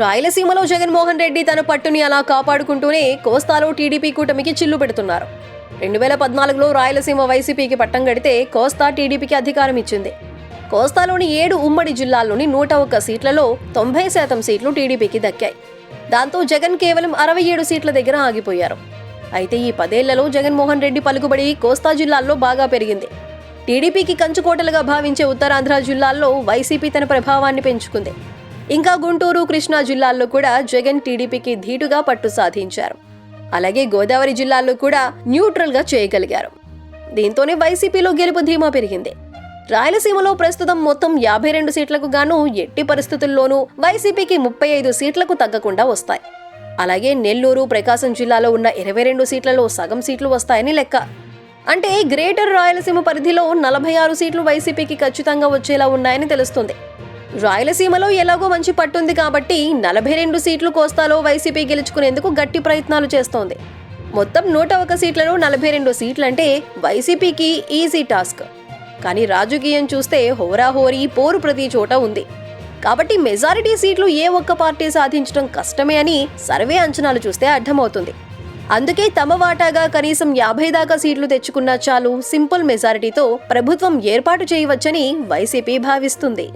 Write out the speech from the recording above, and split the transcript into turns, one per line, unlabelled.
రాయలసీమలో జగన్మోహన్ రెడ్డి తన పట్టుని అలా కాపాడుకుంటూనే కోస్తాలో టీడీపీ కూటమికి చిల్లు పెడుతున్నారు. రెండు వేల పద్నాలుగులో రాయలసీమ వైసీపీకి పట్టం గడితే కోస్తా టీడీపీకి అధికారం ఇచ్చింది. కోస్తాలోని ఏడు ఉమ్మడి జిల్లాల్లోని నూట ఒక్క సీట్లలో తొంభై శాతం సీట్లు టీడీపీకి దక్కాయి. దాంతో జగన్ కేవలం అరవై ఏడు సీట్ల దగ్గర ఆగిపోయారు. అయితే ఈ పదేళ్ళలో జగన్మోహన్ రెడ్డి పలుకుబడి కోస్తా జిల్లాల్లో బాగా పెరిగింది. టీడీపీకి కంచుకోటలుగా భావించే ఉత్తరాంధ్ర జిల్లాల్లో వైసీపీ తన ప్రభావాన్ని పెంచుకుంది. ఇంకా గుంటూరు కృష్ణా జిల్లాల్లో కూడా జగన్ టీడీపీకి ధీటుగా పట్టు సాధించారు. అలాగే గోదావరి జిల్లాల్లో కూడా న్యూట్రల్గా చేయగలిగారు. దీంతోనే వైసీపీలో గెలుపు ధీమా పెరిగింది. రాయలసీమలో ప్రస్తుతం మొత్తం యాభై రెండు సీట్లకు గాను ఎట్టి పరిస్థితుల్లోనూ వైసీపీకి ముప్పై ఐదు సీట్లకు తగ్గకుండా వస్తాయి. అలాగే నెల్లూరు ప్రకాశం జిల్లాలో ఉన్న ఇరవై రెండు సీట్లలో సగం సీట్లు వస్తాయని లెక్క. అంటే గ్రేటర్ రాయలసీమ పరిధిలో నలభై ఆరు సీట్లు వైసీపీకి ఖచ్చితంగా వచ్చేలా ఉన్నాయని తెలుస్తుంది. రాయలసీమలో ఎలాగో మంచి పట్టుంది కాబట్టి నలభై రెండు సీట్లు కోస్తాలో వైసీపీ గెలుచుకునేందుకు గట్టి ప్రయత్నాలు చేస్తోంది. మొత్తం నూట ఒక సీట్లలో నలభై రెండు సీట్లంటే వైసీపీకి ఈజీ టాస్క్. కానీ రాజకీయం చూస్తే హోరాహోరీ పోరు ప్రతి చోట ఉంది. కాబట్టి మెజారిటీ సీట్లు ఏ ఒక్క పార్టీ సాధించడం కష్టమే అని సర్వే అంచనాలు చూస్తే అర్థమవుతుంది. అందుకే తమ వాటాగా కనీసం యాభై దాకా సీట్లు తెచ్చుకున్నా చాలు సింపుల్ మెజారిటీతో ప్రభుత్వం ఏర్పాటు చేయవచ్చని వైసీపీ భావిస్తుంది.